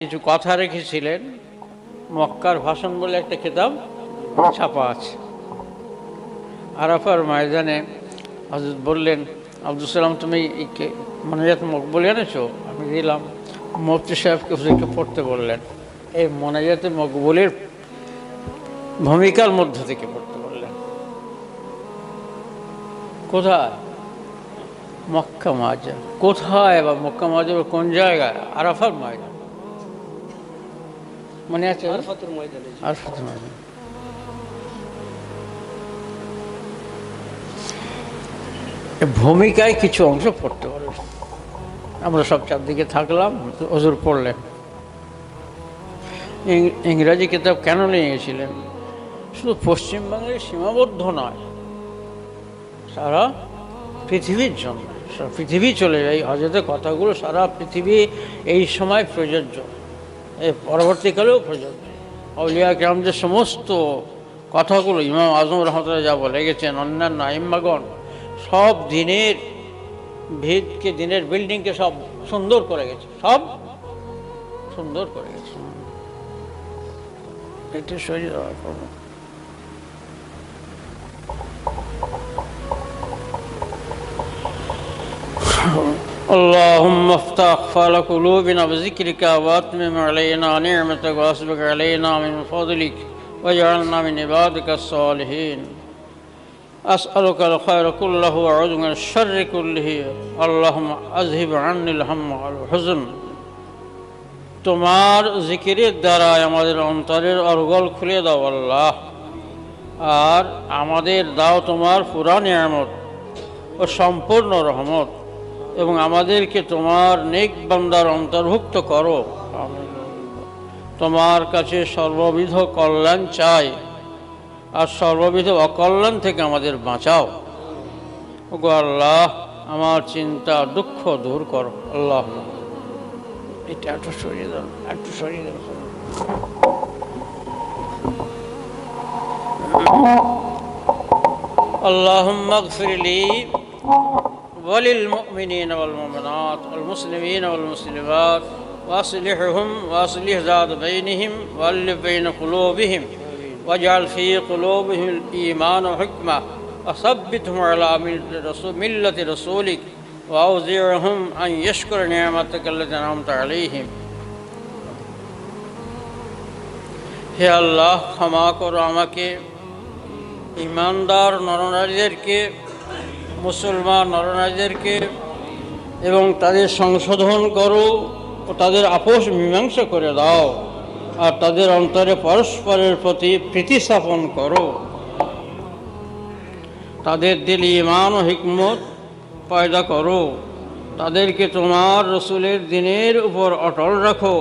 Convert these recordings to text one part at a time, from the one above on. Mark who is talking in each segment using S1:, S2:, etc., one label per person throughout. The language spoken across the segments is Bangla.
S1: কিছু কথা রেখেছিলেন। মক্কার ভাষণ বলে একটা কিতাব ছাপা আছে। আরাফার ময়দানে হজরত বললেন, আব্দুল সালাম, তুমি মোনাজাত মকবুল এনেছো? আমি দিলাম। মুফতি সাহেবকে হুজুরকে পড়তে বললেন। এই মোনাজাতে মকবুলের ভূমিকার মধ্য থেকে পড়তে বললেন। কোথায়? মক্কা মাজা কোথায় বা মক্কা মাজা কোন জায়গায়? আরাফার ময়দান। মনে আছে
S2: আরফাতুর ময়দানে
S1: ভূমিকায় কিছু অংশ পড়তে পারবে আমরা সব চারদিকে থাকলাম হজুর পড়লেন। ইংরাজি কিতাব কেন নিয়ে গেছিলেন শুধু পশ্চিমবঙ্গের সীমাবদ্ধ নয় সারা পৃথিবীর জন্য। সারা পৃথিবী চলে যায়। হজরতের কথাগুলো সারা পৃথিবী এই সময় প্রযোজ্য। পরবর্তীকালেও প্রযোজ্য অলিয়া গ্রামদের সমস্ত কথাগুলো ইমাম আজম রহমতুল্লাহ যা বলে গেছেন অন্যান্য আইম্মাগণ সব দিনের ভিতকে দিনের বিল্ডিংকে সব সুন্দর করে গেছে। সব সুন্দর করে গেছে। এটা শরীর পর اللهم افتح أقفال قلوبنا بذكرك واتمم علينا نعمتك واسبق علينا من فضلك واجعلنا من عبادك الصالحين أسألك الخير كله وأعوذ من الشر كله اللهم أذهب عني الهم والحزن তোমার জিকিরের দ্বারাই আমাদের অন্তরের অর্গল খুলে দাও আল্লাহ আর আমাদের দাও তোমার পুরা নিয়ামত ও সম্পূর্ণ রহমত এবং আমাদেরকে তোমার নেক বান্দার অন্তর্ভুক্ত করো আমিন। তোমার কাছে সর্ববিধ কল্যাণ চাই আর সর্ববিধ অকল্যাণ থেকে আমাদের বাঁচাও ওগো আল্লাহ আমার চিন্তা দুঃখ দূর করো আল্লাহ এটা একটু সরিয়ে দাও একটু সরিয়ে দাও اللهم اغفر لي وللمؤمنين والمؤمنات والمسلمين والمسلمات واصلحهم واصلح ذات بينهم والف بين قلوبهم واجعل في قلوبهم الايمان وحكمه وثبتهم على ملة رسول- مله رسولك واوزعهم ان يشكر نعمتك التي انعمت عليهم হে আল্লাহ ক্ষমা করো আমাকে ইমানদার নরনারীদেরকে মুসলমান নরনারীদেরকে এবং তাদের সংশোধন করো ও তাদের আপোষ মীমাংসা করে দাও আর তাদের অন্তরে পরস্পরের প্রতি প্রীতি স্থাপন করো। তাদের দিল ইমান ও হিকমত পয়দা করো। তাদেরকে তোমার রসুলের দিনের উপর অটল রাখো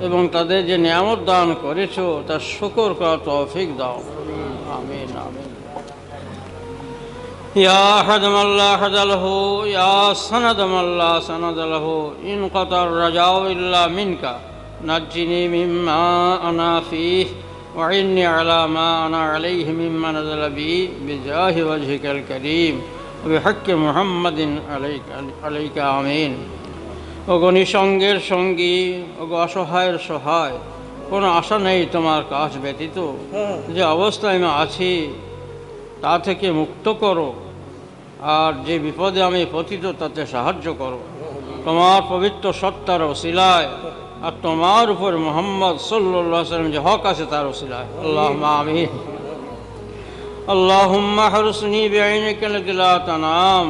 S1: এবং তাদের যে নিয়ামত দান করেছ তার শুকর করা তৌফিক দাও। يا أحد من لا أحد له يا سند من لا سند له إن قطع الرجاء إلا منك نجني مما أنا فيه وعني على ما أنا عليه مما نزل بي بجاه وجهك الكريم وبحق محمد عليك عليك آمين ওগো নিঃসঙ্গের সঙ্গী ওগো অসহায়ের সহায় কোনো আশা নেই তোমার কাজ ব্যতীত যে অবস্থায় আমি আছি তা থেকে মুক্ত করো আর যে বিপদে আমি পতিত তাতে সাহায্য করো তোমার পবিত্র সত্তার ওসিলায় আর তোমার উপর মোহাম্মদ সাল্লাহ সাল্লাম যে হক আছে তার ওসিলায় আল্লাহ আমিন اللهم احرسني بعينك التي لا تنام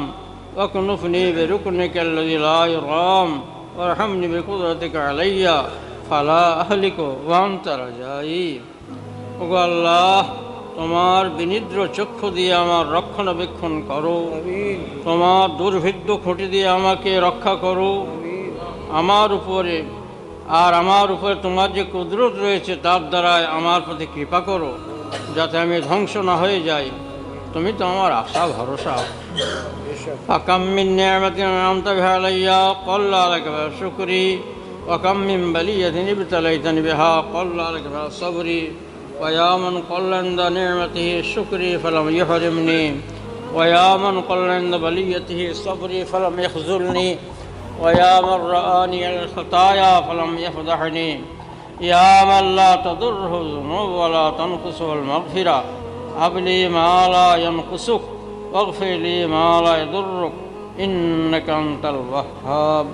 S1: واكنفني بركنك الذي لا يرام وارحمني بقدرتك علي فلا أهلك وأنت رجائي ওগো আল্লাহ তোমার বিনিদ্র চক্ষু দিয়ে আমার রক্ষণাবেক্ষণ করো। তোমার দুর্ভিদ্য খুঁটি দিয়ে আমাকে রক্ষা করো। আমার উপরে আর আমার উপরে তোমার যে কুদরত রয়েছে, তার দ্বারায় আমার প্রতি কৃপা করো, যাতে আমি ধ্বংস না হয়ে যাই। তুমি তো আমার আশা, ভরসা। আকাম্মিন নিয়ামতি আমতা ভালাইয়া কল্লা লাগবে অকাম্মিম বলি তিনি বিতালাইতানি কল্লা সবরি। ويا من قل عند نعمته شكري فلم يحرمني. ويا من قل عند بليته صبري فلم يخذلني. ويا من رآني الخطايا فلم يفضحني. يا من لا تضره الذنوب ولا تنقصه المغفرة. هب لي ما لا ينقصك. واغفر لي ما لا يضرك. إنك أنت الوهاب.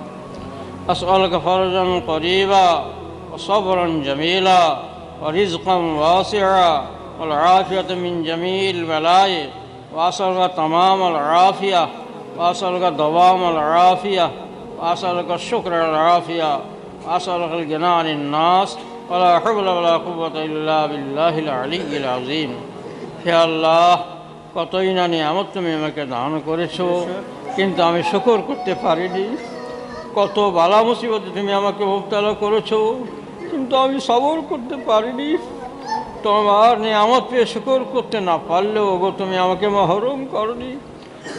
S1: أسألك فرجا قريبا وصبرا جميلا. ورزقا واسعا والعافية من جميع البلاء وأسألك تمام العافية وأسألك دوام العافية وأسألك الشكر العافية وأسألك الغنى عن الناس ولا حول ولا قوة إلا بالله العلي العظيم হে আল্লাহ কতই না নিয়ামত তুমি আমাকে দান করেছো কিন্তু আমি শুকর করতে পারিনি কত বালা মুসিবতে তুমি আমাকে মুবতলা করেছো কিন্তু আমি সবর করতে পারিনি। তোমার নিয়ামত পেয়ে শুকর করতে না পারলেও গো তুমি আমাকে মহরম করনি।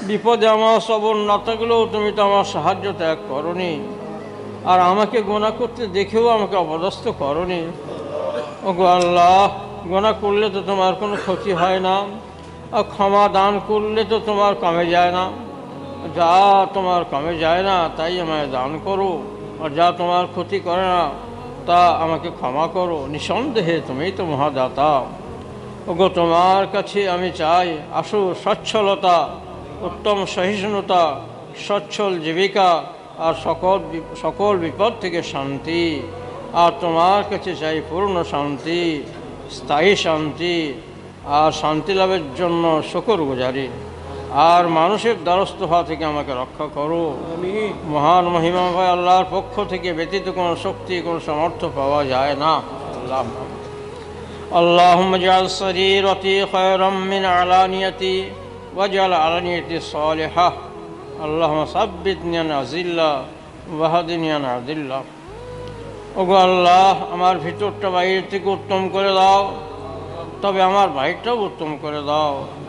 S1: বিপদে আমার সবর না থাকলেও তুমি তো আমার সাহায্য ত্যাগ করনি। আর আমাকে গোনা করতে দেখেও আমাকে অপদস্থ করনি। ও গো আল্লাহ, গোনা করলে তো তোমার কোনো ক্ষতি হয় না। আর ক্ষমা দান করলে তো তোমার কমে যায় না। যা তোমার কমে যায় না, তাই আমায় দান করো। আর যা তোমার ক্ষতি করে না তা আমাকে ক্ষমা করো। নিঃসন্দেহে তুমিই তো মহাদাতা। ওগো, তোমার কাছে আমি চাই আসু সচ্ছলতা, উত্তম সহিষ্ণুতা, সচ্ছল জীবিকা আর সকল সকল বিপদ থেকে শান্তি। আর তোমার কাছে চাই পূর্ণ শান্তি, স্থায়ী শান্তি, আর শান্তি লাভের জন্য শকর গুজারি। আর মানুষের দ্বারস্থ হওয়া থেকে আমাকে রক্ষা করো মহান মহিমা ভাই আল্লাহর পক্ষ থেকে ব্যতীত কোনো শক্তি কোনো সামর্থ্য পাওয়া যায় না আল্লাহ اللهم اجعل سريرتي خيرا من علانيتي واجعل علانيتي صالحة اللهم ثبتني عن أذلة وهدني عن أذلة ওগো আল্লাহ আমার ভিতরটা বাইরে থেকে উত্তম করে দাও তবে আমার বাইরটাও উত্তম করে দাও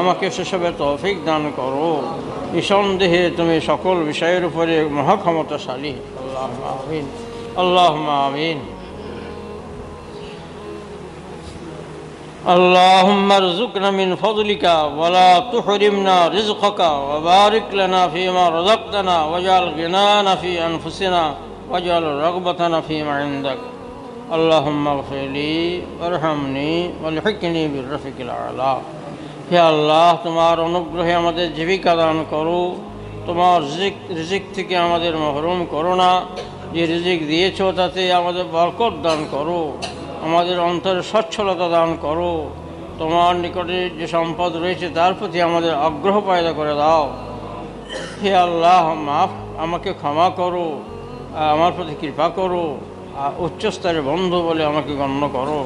S1: আমাকে সেসবে তৌফিক দান করো নিঃসন্দেহে তুমি সকল বিষয়ের উপরে মহাক্ষমতাশালী আল্লাহ আমিন আল্লাহ আমিন اللهم ارزقنا من فضلك ولا تحرمنا رزقك وبارك لنا فيما رزقتنا واجعل غنانا في أنفسنا واجعل رغبتنا فيما عندك اللهم اغفر لي وارحمني والحقني بالرفق الأعلى হে আল্লাহ, তোমার অনুগ্রহে আমাদের জীবিকা দান করো। তোমার রিজিক রিজিক থেকে আমাদের মহরুম করো না। যে রিজিক দিয়েছ, তাতে আমাদের বরকত দান করো। আমাদের অন্তরে স্বচ্ছলতা দান করো। তোমার নিকটে যে সম্পদ রয়েছে, তার প্রতি আমাদের আগ্রহ পয়দা করে দাও। হে আল্লাহ, মাফ, আমাকে ক্ষমা করো। আমার প্রতি কৃপা করো। আর উচ্চস্তরের বন্ধু বলে আমাকে গণ্য করো।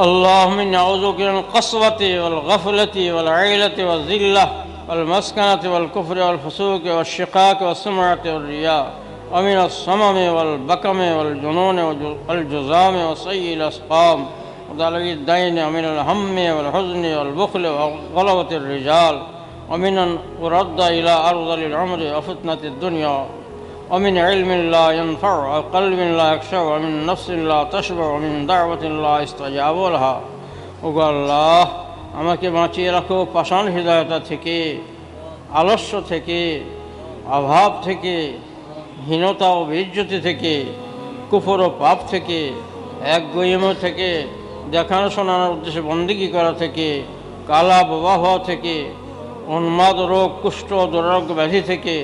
S1: اللهم إني أعوذ بك من القسوة والغفلة والعيلة والذلة والمسكنة والكفر والفسوق والشقاق والسمعة والرياء ومن الصمم والبكم والجنون والجزام وسيء الأسقام ودلع الدين ومن الهم والحزن والبخل وغلبة الرجال ومن أن أرد إلى أرض العمر وفتنة الدنيا ومن علم لا ينفع وقلب لا يخشع ومن نفس لا تشبع ومن دعوة لا يستجاب لها ওগো আল্লাহ আমাকে বাঁচিয়ে রাখো পাষাণ হৃদয়তা থেকে আলস্য থেকে অভাব থেকে হীনতা ও বিজ্যতি থেকে কুফর ও পাপ থেকে এক গইম থেকে দেখানো শোনানোর উদ্দেশ্যে বন্দিগি করা থেকে কালা বোবা হওয়া থেকে উন্মাদ রোগ কুষ্ঠ ও দুরারোগ্য ব্যাধি থেকে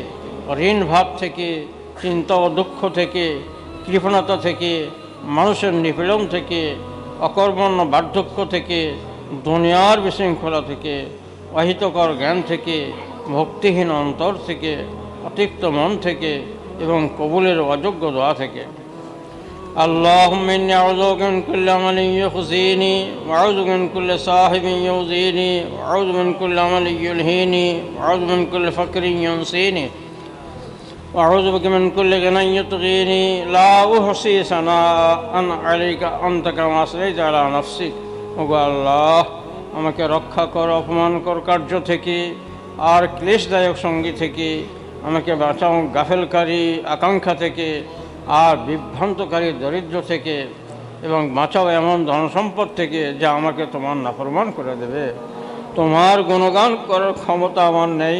S1: ঋণ ভাব থেকে চিন্তা ও দুঃখ থেকে কৃপণতা থেকে মানুষের নিপীড়ন থেকে অকর্মণ্য বার্ধক্য থেকে দুনিয়ার বিশৃঙ্খলা থেকে অহিতকর জ্ঞান থেকে ভক্তিহীন অন্তর থেকে অতিক্ত মন থেকে এবং কবুলের অযোগ্য দোয়া থেকে اللهم إني أعوذ بك من كل عمل يخزيني وأعوذ بك من كل صاحب يؤذيني وأعوذ من كل عمل يلهيني وأعوذ من كل فكر ينسيني وأعوذ بك من كل غنى يطغيني لا أحصي ثناء عليك أنت كما أثنيت على نفسك ওগো আল্লাহ আমাকে রক্ষা কর অপমানকর কার্য থেকে আর ক্লেশদায়ক সঙ্গী থেকে আমাকে বাঁচাও গাফেলকারী আকাঙ্ক্ষা থেকে আর বিভ্রান্তকারী দরিদ্র থেকে এবং বাঁচাও এমন ধনসম্পদ থেকে যা আমাকে তোমার নাফরমান করে দেবে তোমার গুণগান করার ক্ষমতা আমার নেই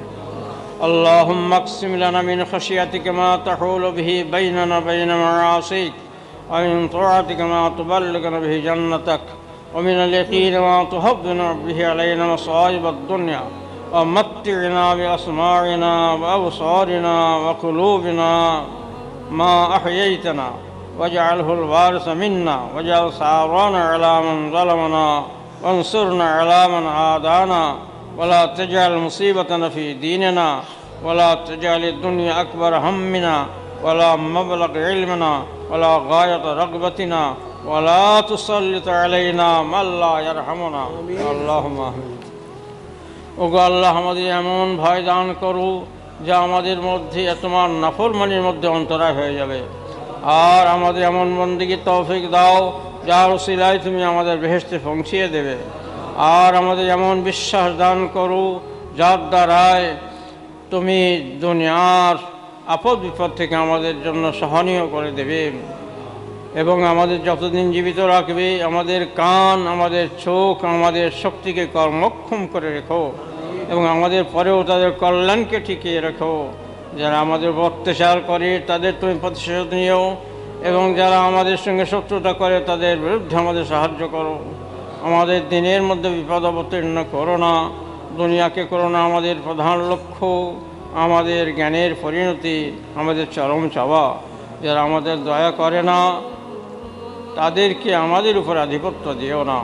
S1: اللهم اقسم لنا من خشيتك ما تحول به بيننا وبين معاصيك ومن طاعتك ما تبلغنا به جنتك ومن اليقين ما تهون به علينا مصائب الدنيا ومتعنا بأسماعنا وأبصارنا وقلوبنا ما أحييتنا واجعله الوارث منا واجعل ثارنا على من ظلمنا وانصرنا على من عادانا. ولا تجعل مصيبتنا في ديننا ولا تجعل الدنيا أكبر همنا ولا مبلغ علمنا ولا غاية رغبتنا ولا تسلط علينا من لا يرحمنا اللهم آمين ওগো আল্লাহ আমাদের এমন ভয় দান করু যা আমাদের মধ্যে তোমার নাফরমানির মধ্যে অন্তরায় হয়ে যাবে আর আমাদের এমন বন্দিকে তৌফিক দাও যার সিলাই তুমি আমাদের বেহেস্তে পৌঁছিয়ে দেবে আর আমাদের এমন বিশ্বাস দান করো যার দ্বারায় তুমি দুনিয়ার আপদ বিপদ থেকে আমাদের জন্য সহনীয় করে দেবে এবং আমাদের যতদিন জীবিত রাখবে, আমাদের কান, আমাদের চোখ, আমাদের শক্তিকে কর্মক্ষম করে রেখো এবং আমাদের পরেও তাদের কল্যাণকে টিকিয়ে রেখো। যারা আমাদের অত্যাচার করে, তাদের তুমি প্রতিশোধ নিও এবং যারা আমাদের সঙ্গে শত্রুতা করে, তাদের বিরুদ্ধে আমাদের সাহায্য করো। আমাদের দিনের মধ্যে বিপদ অবতীর্ণ করো না দুনিয়াকে করো না আমাদের প্রধান লক্ষ্য আমাদের জ্ঞানের পরিণতি আমাদের চরম চাওয়া যারা আমাদের দয়া করে না তাদেরকে আমাদের উপর আধিপত্য দিও না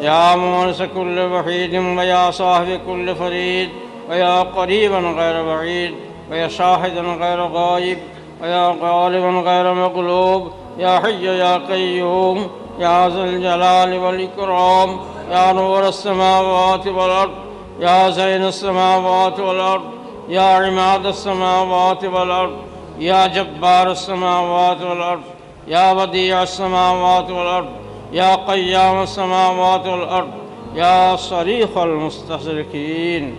S1: يا مونس كل وحيد ويا صاحب كل فريد ويا قريبا غير بعيد ويا شاهدا غير غائب ويا غالبا غير مغلوب يا حي يا قيوم يا ذا الجلال والإكرام يا نور السماوات والأرض يا زين السماوات والأرض يا عماد السماوات والأرض يا جبار السماوات والأرض يا بديع السماوات والأرض يا قيام السماوات والأرض يا صريخ المستصرخين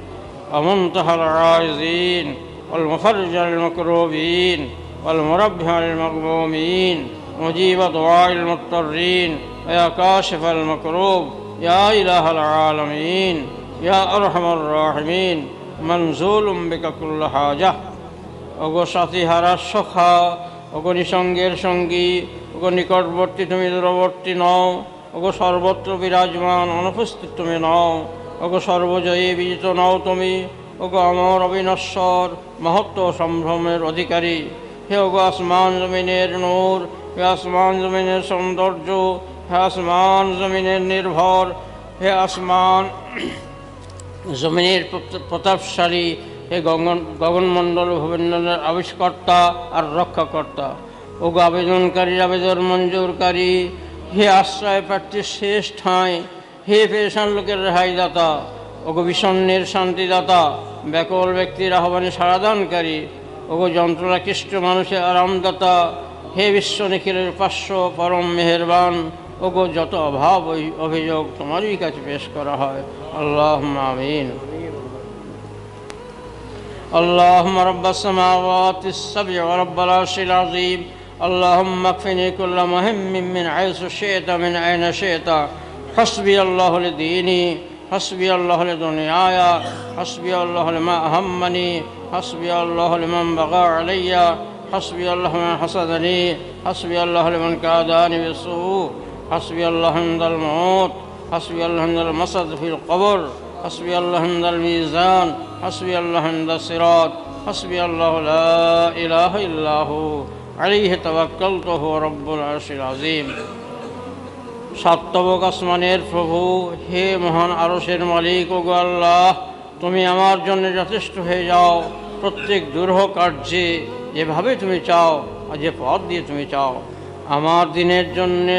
S1: ومنتهى العائزين والمفرج للمكروبين والمربح للمغمومين. مجيب دعاء المضطرين ويا كاشف المكروب يا إله العالمين يا أرحم الراحمين منزول بك كل حاجة ওগো সাথী হারার সখা ওগো নিসঙ্গের সঙ্গী ওগো নিকটবর্তী তুমি দূরবর্তী নও ওগো সর্বত্র বিরাজমান অনুপস্থিত তুমি নও ওগো সর্বজয়ী বিজিত নও তুমি ওগো অমর অবিনশ্বর মহত্ব সম্ভ্রমের অধিকারী হে ওগো আসমান জমিনের নূর হে আসমান জমিনের সৌন্দর্য হে আসমান জমিনের নির্ভর হে আসমান জমিনের প্রত- প্রতাপশালী হে গগন গগনমণ্ডল ভুবনের আবিষ্কর্তা আর রক্ষাকর্তা ও আবেদনকারী আবেদন মঞ্জুরকারী হে আশ্রয় প্রার্থীর শেষ ঠাঁই হে পেশান লোকের রেহাইদাতা ও গো বিষণ্ণের শান্তিদাতা ব্যাকল ব্যক্তির আহ্বানে সারাদানকারী ও গো যন্ত্রণাকৃষ্ট মানুষের আরামদাতা হে বিশ্ব নিখিলের পার্শ্ব পরম মেহেরবান ও গো যত অভাব অভি- অভিযোগ তোমারই কাছে পেশ করা হয় আল্লাহ আমিন اللهم رب السماوات السبع ورب العرش العظيم اللهم اكفني كل مهم من حيث شئت من أين شئت حسبي الله لديني حسبي الله لدنياي حسبي الله لما أهمني حسبي الله لمن بغى علي حسبي الله من حسدني حسبي الله لمن كاداني بالسوء حسبي الله عند الموت حسبي الله عند المسد في القبر حسبي الله عند الميزان حسبي الله عند الصراط حسبي الله لا إله إلا هو عليه توكلت هو رب العرش العظيم সাত্তবক আসমানের প্রভু হে মহান আরশের মালিক ও গো আল্লাহ তুমি আমার জন্য যথেষ্ট হয়ে যাও প্রত্যেক দুরূহ কার্যে যেভাবে তুমি চাও যে পথ দিয়ে তুমি চাও, আমার দিনের জন্যে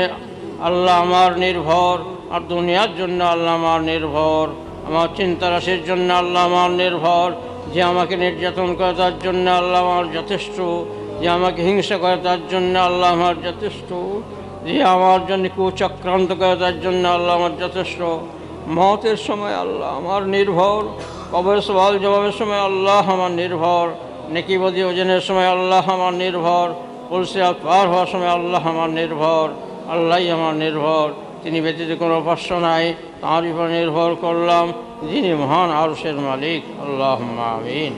S1: আল্লাহ আমার নির্ভর, আর দুনিয়ার জন্য আল্লাহ আমার নির্ভর, আমার চিন্তা রাশির জন্য আল্লাহ আমার নির্ভর, যে আমাকে নির্যাতন করে তার জন্য আল্লাহ আমার যথেষ্ট, যে আমাকে হিংসা করে তার জন্য আল্লাহ আমার যথেষ্ট, যে আমার জন্য কুচক্রান্ত করে তার জন্য আল্লাহ আমার যথেষ্ট। মতের সময় আল্লাহ আমার নির্ভর কবর সওয়াল জবাবের সময় আল্লাহ আমার নির্ভর। নেকিবদি ওজনের সময় আল্লাহ আমার নির্ভর পুলসিরাত পার হওয়ার সময় আল্লাহ আমার নির্ভর আল্লাহই আমার নির্ভর তিনি ব্যতীত কোনো উপাস্য নাই তাঁর উপর নির্ভর করলাম যিনি মহান আরশের মালিক আল্লাহ আমিন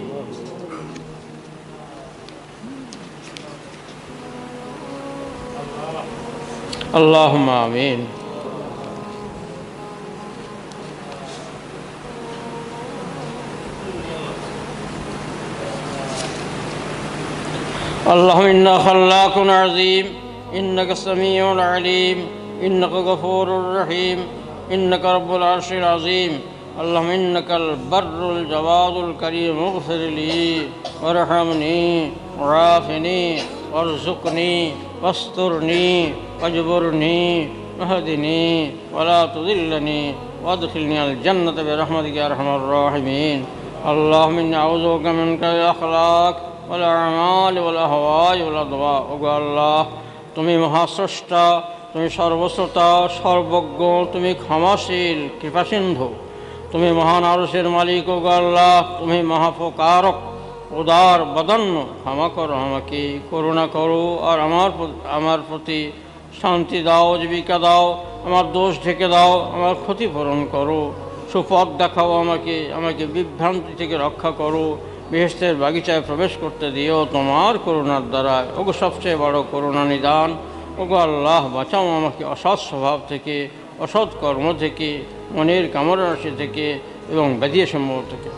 S1: اللهم آمين اللهم إنا خلاق عظيم إنك سميع عليم إنك غفور رحيم إنك رب العرش العظيم. اللهم إنك البر الجواد الكريم اغفر لي وارحمني وعافني وارزقني واسترني واجبرني واهدني ولا تضلني وادخلني الجنة برحمتك يا أرحم الراحمين. اللهم إني أعوذ بك منك الأخلاق والأعمال والأهواء والأضواء وقال الله তুমি মহাস্রষ্টা তুমি সর্বশ্রোতা সর্বজ্ঞ তুমি ক্ষমাশীল কৃপাসিন্ধু তুমি মহান আরসের মালিক ও গো আল্লাহ তুমি মহাপকারক উদার বদন্য ক্ষমা করো আমাকে করুণা করো আর আমার প্র- আমার প্রতি শান্তি দাও জীবিকা দাও আমার দোষ ঢেকে দাও আমার ক্ষতিপূরণ করো সুপথ দেখাও আমাকে আমাকে বিভ্রান্তি থেকে রক্ষা করো বেহেস্তের বাগিচায় প্রবেশ করতে দিও তোমার করুণার দ্বারা ওগো সবচেয়ে বড় করুণা নিদান ওগো আল্লাহ বাঁচাও আমাকে অসৎ স্বভাব থেকে অসৎ কর্ম থেকে মনের কামনা রাশি থেকে এবং ব্যাধি সমূহ থেকে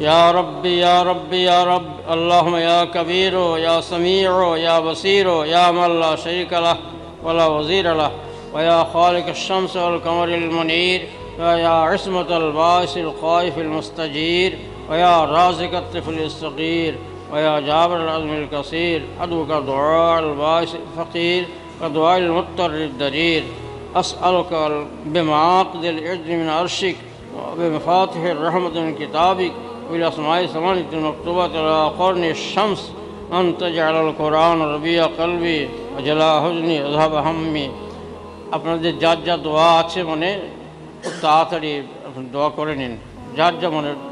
S1: يا ربي يا ربي يا رب اللهم يا كبير يا سميع يا بصير يا من لا شريك له ولا وزير له ويا خالق الشمس والقمر المنير ويا عصمة الباعث الخائف المستجير ويا رازق الطفل الصغير ويا جابر العزم القصير أدعوك دعاء الباعث الفقير ودعاء المضطر الدرير أسألك بمعاقد العز من عرشك وبمفاتح الرحمة من كتابك والأسماء الثمانية المكتوبة على قرن الشمس أن تجعل القرآن ربيع قلبي وجلاء حزني وذهب همي আপনাদের যার যা দোয়া আছে মনে খুব তাড়াতাড়ি আপনি দোয়া করে নিন যার যা মনের চিন্তা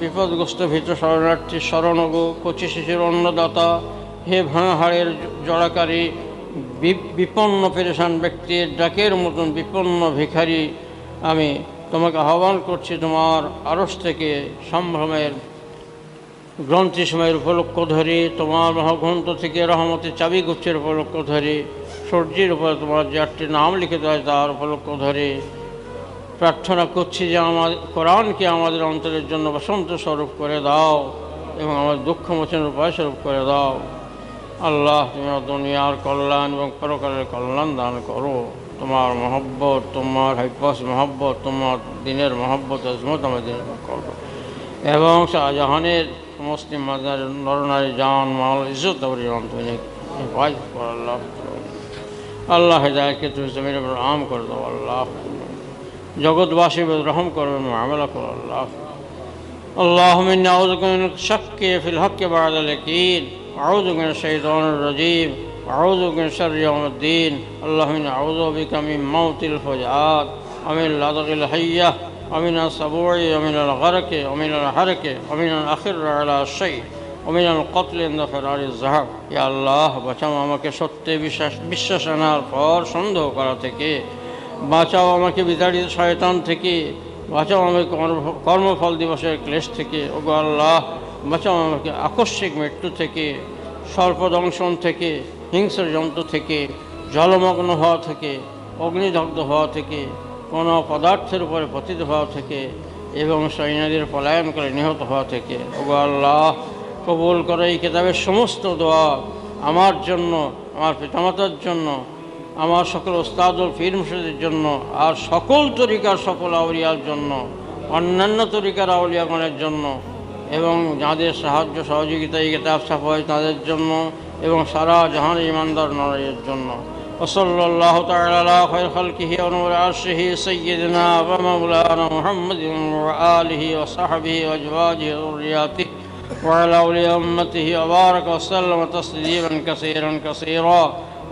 S1: বিপদগ্রস্ত ভীত শরণার্থী শরণ ওগো কচি শিশুর অন্নদাতা হে ভাঙা হাড়ের জড়াকারী বিপন্ন পেরেশান ব্যক্তির ডাকের মতন বিপন্ন ভিখারি। আমি তোমাকে আহ্বান করছি তোমার আড়স থেকে সম্ভ্রমের গ্রন্থি সময়ের উপলক্ষ ধরে, তোমার মহাগ্রন্থ থেকে রহমতের চাবি গুচ্ছের উপলক্ষ ধরে, সূর্যের উপরে তোমার যে নাম লিখিত হয় তার উপলক্ষ ধরে। প্রার্থনা করছি যে আমাদের কোরআনকে আমাদের অন্তরের জন্য বসন্ত স্বরূপ করে দাও এবং আমার দুঃখ মোচনের উপায় স্বরূপ করে দাও। আল্লাহ, তুমি দুনিয়ার কল্যাণ এবং পরকালের কল্যাণ দান করো। তোমার মহব্বত, তোমার হাইপাস মহব্বত, তোমার দিনের মহব্বত, আজমত আমাদের করো। এবং শাহজাহানের সমস্ত মাদার নরনারী জান, মাল, ইজ্জত তুমি আল্লাহ আল্লাহ হেদায়তকে তুমি জমির আম করে দাও আল্লাহ। জগৎবাসী রহম করবেন মামলা করো আল্লাহ اللهم إنا أعوذ بك من الشك في الحق بعد اليقين وأعوذ بك من الشيطان الرجيم وأعوذ بك من شر يوم الدين اللهم إنا أعوذ بك من موت الفجعات ومن لدغ الحية ومن السبوع ومن الغرق ومن الحرق ومن الأخر على الشيء ومن القتل عند فرار الزهر يا الله বাঁচাও আমাকে সত্যে বিশ্বাস বিশ্বাস আনার পর সন্দেহ করা থেকে বাঁচাও আমাকে বিতাড়িত শয়তান থেকে। বাঁচাও আমাকে কর্মফল দিবসের ক্লেশ থেকে। ও আল্লাহ, বাঁচাও আমাকে আকস্মিক মৃত্যু থেকে, সর্পদংশন থেকে, হিংস্র জন্তু থেকে, জলমগ্ন হওয়া থেকে, অগ্নিদগ্ধ হওয়া থেকে, কোনো পদার্থের উপরে পতিত হওয়া থেকে এবং সৈন্যদের পলায়ন করে নিহত হওয়া থেকে। ও আল্লাহ, কবুল করে এই কিতাবের সমস্ত দোয়া আমার জন্য, আমার পিতামাতার জন্য আমার সকল ওস্তাদুল ফির মুর্শিদের জন্য আর সকল তরিকার সকল আউলিয়ার জন্য অন্যান্য তরিকার আউলিয়াগণের জন্য এবং যাদের সাহায্য সহযোগিতা এই কিতাব ছাপা হয় তাদের জন্য এবং সারা জাহান ইমানদার নড়াইয়ের জন্য وصلى الله تعالى على خير خلقه ونور عرشه سيدنا ومولانا محمد وآله وصحبه وأزواجه وذرياته وعلى أولياء أمته وبارك وسلم تسليما كثيرا كثيرا